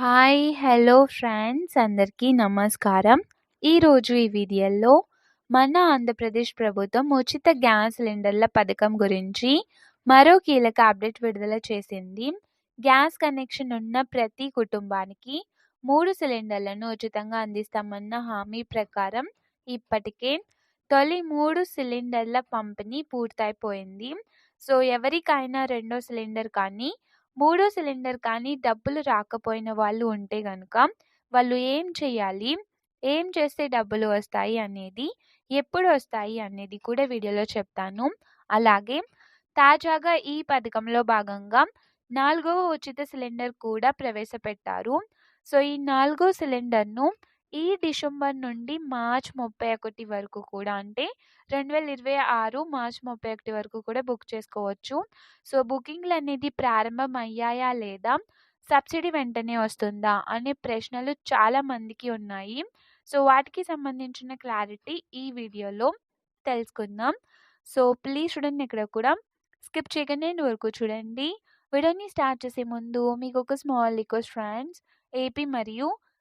Hi! Hello friends అందరికీ నమస్కారం. ఈరోజు ఈ వీడియోలో మన ఆంధ్రప్రదేశ్ ప్రభుత్వం ఉచిత గ్యాస్ సిలిండర్ల పథకం గురించి మరో కీలక అప్డేట్ విడుదల చేసింది. గ్యాస్ కనెక్షన్ ఉన్న ప్రతి కుటుంబానికి మూడు సిలిండర్లను ఉచితంగా అందిస్తామన్న హామీ ప్రకారం ఇప్పటికే తొలి మూడు సిలిండర్ల పంపిణీ పూర్తయిపోయింది. సో, ఎవరికైనా రెండో సిలిండర్ కానీ, మూడో సిలిండర్ కానీ డబ్బులు రాకపోయిన వాళ్ళు ఉంటే కనుక వాళ్ళు ఏం చేయాలి? ఏం చేస్తే డబ్బులు వస్తాయి అనేది, ఎప్పుడు వస్తాయి అనేది కూడా వీడియోలో చెప్తాను. అలాగే తాజాగా ఈ పథకంలో భాగంగా నాలుగవ ఉచిత సిలిండర్ కూడా ప్రవేశపెట్టారు. సో, ఈ నాలుగో సిలిండర్‌ను ఈ డిసెంబర్ నుండి మార్చ్ 31 వరకు కూడా అంటే 2026 మార్చ్ 31 వరకు కూడా బుక్ చేసుకోవచ్చు. సో, బుకింగ్లు అనేది ప్రారంభం అయ్యాయా లేదా? సబ్సిడీ వెంటనే వస్తుందా? అనే ప్రశ్నలు చాలా మందికి ఉన్నాయి. సో, వాటికి సంబంధించిన క్లారిటీ ఈ వీడియోలో తెలుసుకుందాం. సో, ప్లీజ్ చూడండి ఎక్కడ కూడా స్కిప్ చేయకండి ఎండ్ వరకు చూడండి. వీడియోని స్టార్ట్ చేసే ముందు మీకొక స్మాల్ రిక్వెస్ట్ ఫ్రెండ్స్. ఏపీ మరియు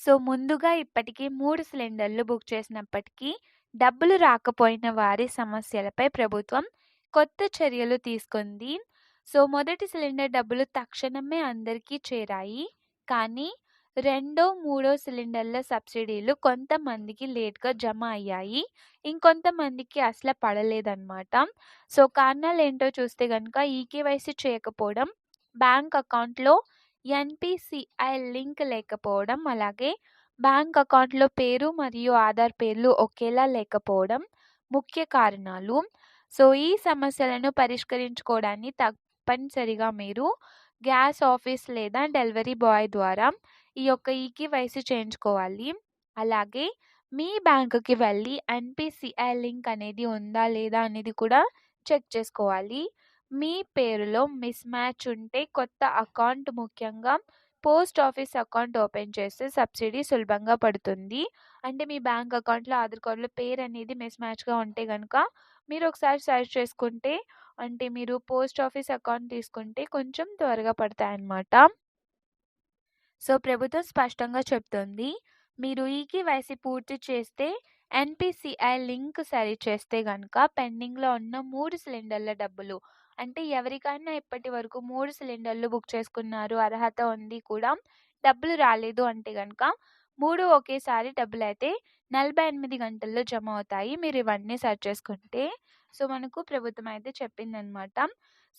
సో, ముందుగా ఇప్పటికీ మూడు సిలిండర్లు బుక్ చేసినప్పటికీ డబ్బులు రాకపోయిన వారి సమస్యలపై ప్రభుత్వం కొత్త చర్యలు తీసుకుంది. సో, మొదటి సిలిండర్ డబ్బులు తక్షణమే అందరికీ చేరాయి. కానీ రెండో, మూడో సిలిండర్ల సబ్సిడీలు కొంతమందికి లేట్‌గా జమ అయ్యాయి. ఇంకొంతమందికి అసలు పడలేదన్నమాట. సో, కారణాలు ఏంటో చూస్తే కనుక ఈకేవైసీ చేయకపోవడం, బ్యాంక్ అకౌంట్‌లో ఎన్పిసిఐ లింక్ లేకపోవడం, అలాగే బ్యాంక్ అకౌంట్‌లో పేరు మరియు ఆధార్ పేర్లు ఒకేలా లేకపోవడం ముఖ్య కారణాలు. సో, ఈ సమస్యలను పరిష్కరించుకోవడాన్ని తప్పనిసరిగా మీరు గ్యాస్ ఆఫీస్ లేదా డెలివరీ బాయ్ ద్వారా ఈ యొక్క ఈకేవైసీ చేయించుకోవాలి. అలాగే మీ బ్యాంకుకి వెళ్ళి ఎన్పిసిఐ లింక్ అనేది ఉందా? లేదా? అనేది కూడా చెక్ చేసుకోవాలి. మీ పేరులో మిస్ మ్యాచ్ ఉంటే కొత్త అకౌంట్ ముఖ్యంగా పోస్ట్ ఆఫీస్ అకౌంట్ ఓపెన్ చేస్తే సబ్సిడీ సులభంగా పడుతుంది. అంటే మీ బ్యాంక్ అకౌంట్‌లో, ఆధార్ కార్డ్‌లో పేరు అనేది మిస్ మ్యాచ్‌గా ఉంటే కనుక మీరు ఒకసారి సెర్చ్ చేసుకుంటే అంటే మీరు పోస్ట్ ఆఫీస్ అకౌంట్ తీసుకుంటే కొంచెం త్వరగా పడతాయన్నమాట. సో, ప్రభుత్వం స్పష్టంగా చెప్తుంది మీరు ఈకేవైసీ పూర్తి చేస్తే ఎన్పిసిఐ లింక్ సరి చేస్తే కనుక పెండింగ్‌లో ఉన్న మూడు సిలిండర్ల డబ్బులు అంటే ఎవరికైనా ఇప్పటి వరకు మూడు సిలిండర్లు బుక్ చేసుకున్నారు, అర్హత ఉంది కూడా డబ్బులు రాలేదు అంటే కనుక మూడు ఒకేసారి డబ్బులు అయితే నలభై ఎనిమిది గంటల్లో జమ అవుతాయి. మీరు ఇవన్నీ సెర్చ్ చేసుకుంటే. సో, మనకు ప్రభుత్వం అయితే చెప్పిందనమాట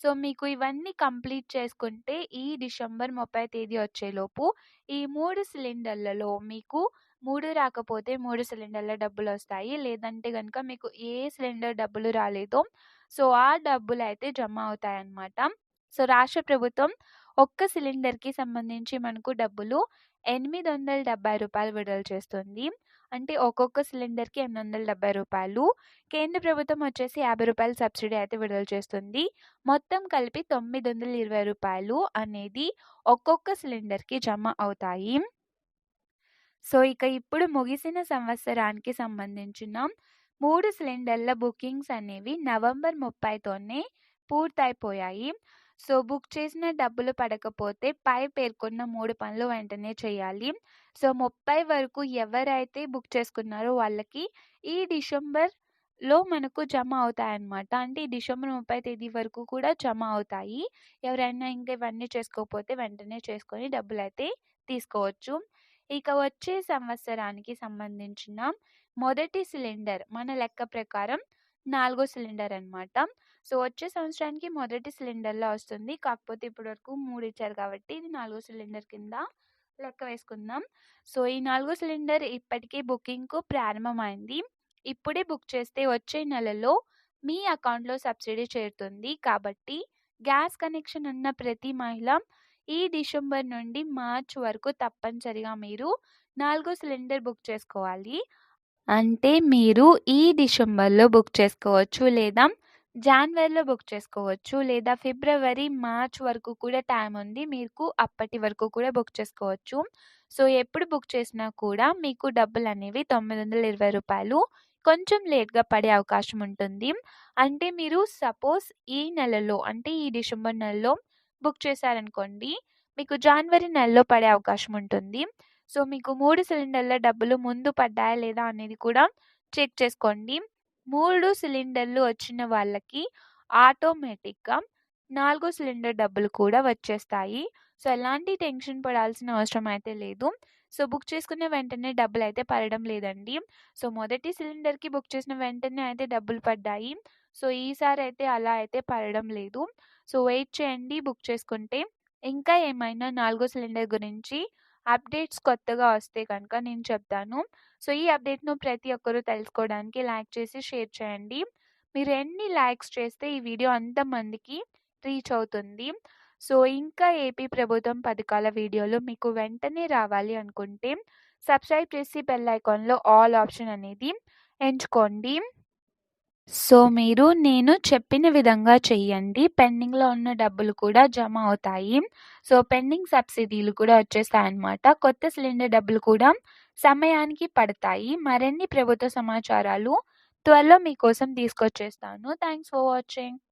సో, మీకు ఇవన్నీ కంప్లీట్ చేసుకుంటే ఈ డిసెంబర్ 30 తేదీ వచ్చేలోపు ఈ మూడు సిలిండర్లలో మీకు మూడు రాకపోతే మూడు సిలిండర్ల డబ్బులు వస్తాయి లేదంటే కనుక మీకు ఏ సిలిండర్ డబ్బులు రాలేదో సో, ఆ డబ్బులు అయితే జమ అవుతాయన్నమాట. సో, రాష్ట్ర ప్రభుత్వం ఒక్క సిలిండర్‌కి సంబంధించి మనకు డబ్బులు ఎనిమిది వందల డెబ్బై రూపాయలు విడుదల చేస్తుంది. అంటే ఒక్కొక్క సిలిండర్‌కి ఎనిమిది వందల డెబ్బై రూపాయలు కేంద్ర ప్రభుత్వం వచ్చేసి యాభై రూపాయలు సబ్సిడీ అయితే విడుదల చేస్తుంది. మొత్తం కలిపి తొమ్మిది వందల ఇరవై రూపాయలు అనేది ఒక్కొక్క సిలిండర్‌కి జమ అవుతాయి. సో, ఇక ఇప్పుడు ముగిసిన సంవత్సరానికి సంబంధించిన మూడు సిలిండర్ల బుకింగ్స్ అనేవి నవంబర్ 30తోనే పూర్తయిపోయాయి. సో, బుక్ చేసిన డబ్బులు పడకపోతే పై పేర్కొన్న మూడు పనులు వెంటనే చేయాలి. సో, 30 వరకు ఎవరైతే బుక్ చేసుకున్నారో వాళ్ళకి ఈ డిసెంబర్‌లో మనకు జమ అవుతాయన్నమాట. అంటే ఈ డిసెంబర్ 30 తేదీ వరకు కూడా జమ అవుతాయి. ఎవరైనా ఇంకా ఇవన్నీ చేసుకోకపోతే వెంటనే చేసుకొని డబ్బులు అయితే తీసుకోవచ్చు. ఇక వచ్చే సంవత్సరానికి సంబంధించిన మొదటి సిలిండర్ మన లెక్క ప్రకారం నాలుగో సిలిండర్ అన్నమాట. సో, వచ్చే సంవత్సరానికి మొదటి సిలిండర్లో వస్తుంది. కాకపోతే ఇప్పటి వరకు మూడు ఇచ్చారు కాబట్టి ఇది నాలుగో సిలిండర్ కింద లెక్క వేసుకుందాం. సో, ఈ నాలుగో సిలిండర్ ఇప్పటికే బుకింగ్‌కు ప్రారంభమైంది. ఇప్పుడే బుక్ చేస్తే వచ్చే నెలలో మీ అకౌంట్‌లో సబ్సిడీ చేరుతుంది. కాబట్టి గ్యాస్ కనెక్షన్ ఉన్న ప్రతి మహిళ ఈ డిసెంబర్ నుండి మార్చ్ వరకు తప్పనిసరిగా మీరు నాలుగో సిలిండర్ బుక్ చేసుకోవాలి. అంటే మీరు ఈ డిసెంబర్లో బుక్ చేసుకోవచ్చు లేదా జనవరిలో బుక్ చేసుకోవచ్చు లేదా ఫిబ్రవరి మార్చ్ వరకు కూడా టైం ఉంది మీకు అప్పటి వరకు కూడా బుక్ చేసుకోవచ్చు. సో ఎప్పుడు బుక్ చేసినా కూడా మీకు డబ్బులు అనేవి తొమ్మిది వందల ఇరవై రూపాయలు కొంచెం లేట్గా పడే అవకాశం ఉంటుంది. అంటే మీరు సపోజ్ ఈ నెలలో అంటే ఈ డిసెంబర్ నెలలో బుక్ చేశారనుకోండి మీకు జనవరి నెలలో పడే అవకాశం ఉంటుంది. సో మీకు మూడు సిలిండర్ల డబ్బులు ముందు పడ్డాయా లేదా అనేది కూడా చెక్ చేసుకోండి. మూడు సిలిండర్లు వచ్చిన వాళ్ళకి ఆటోమేటిక్గా నాలుగో సిలిండర్ డబ్బులు కూడా వచ్చేస్తాయి. సో ఎలాంటి టెన్షన్ పడాల్సిన అవసరం అయితే లేదు. సో బుక్ చేసుకున్న వెంటనే డబ్బులు అయితే పడడం లేదండి. సో మొదటి సిలిండర్కి బుక్ చేసిన వెంటనే అయితే డబ్బులు పడ్డాయి. సో ఈసారి అయితే అలా అయితే పడడం లేదు. సో వెయిట్ చేయండి బుక్ చేసుకుంటే. ఇంకా ఏమైనా నాలుగో సిలిండర్ గురించి అప్డేట్స్ కొత్తగా వస్తే కనుక నేను చెప్తాను. సో ఈ అప్డేట్ను ప్రతి ఒక్కరూ తెలుసుకోవడానికి లైక్ చేసి షేర్ చేయండి. మీరు ఎన్ని లైక్స్ చేస్తే ఈ వీడియో అంతమందికి రీచ్ అవుతుంది. సో ఇంకా ఏపీ ప్రభుత్వం పథకాల వీడియోలు మీకు వెంటనే రావాలి అనుకుంటే సబ్స్క్రైబ్ చేసి బెల్ ఐకాన్లో ఆల్ ఆప్షన్ అనేది ఎంచుకోండి. సో మీరు నేను చెప్పిన విధంగా చెయ్యండి. పెండింగ్లో ఉన్న డబ్బులు కూడా జమ అవుతాయి. సో పెండింగ్ సబ్సిడీలు కూడా వచ్చేస్తాయి అన్నమాట కొత్త సిలిండర్ డబ్బులు కూడా సమయానికి పడతాయి. మరిన్ని ప్రభుత్వ సమాచారాలు త్వరలో మీకోసం తీసుకొచ్చేస్తాను. Thanks for watching.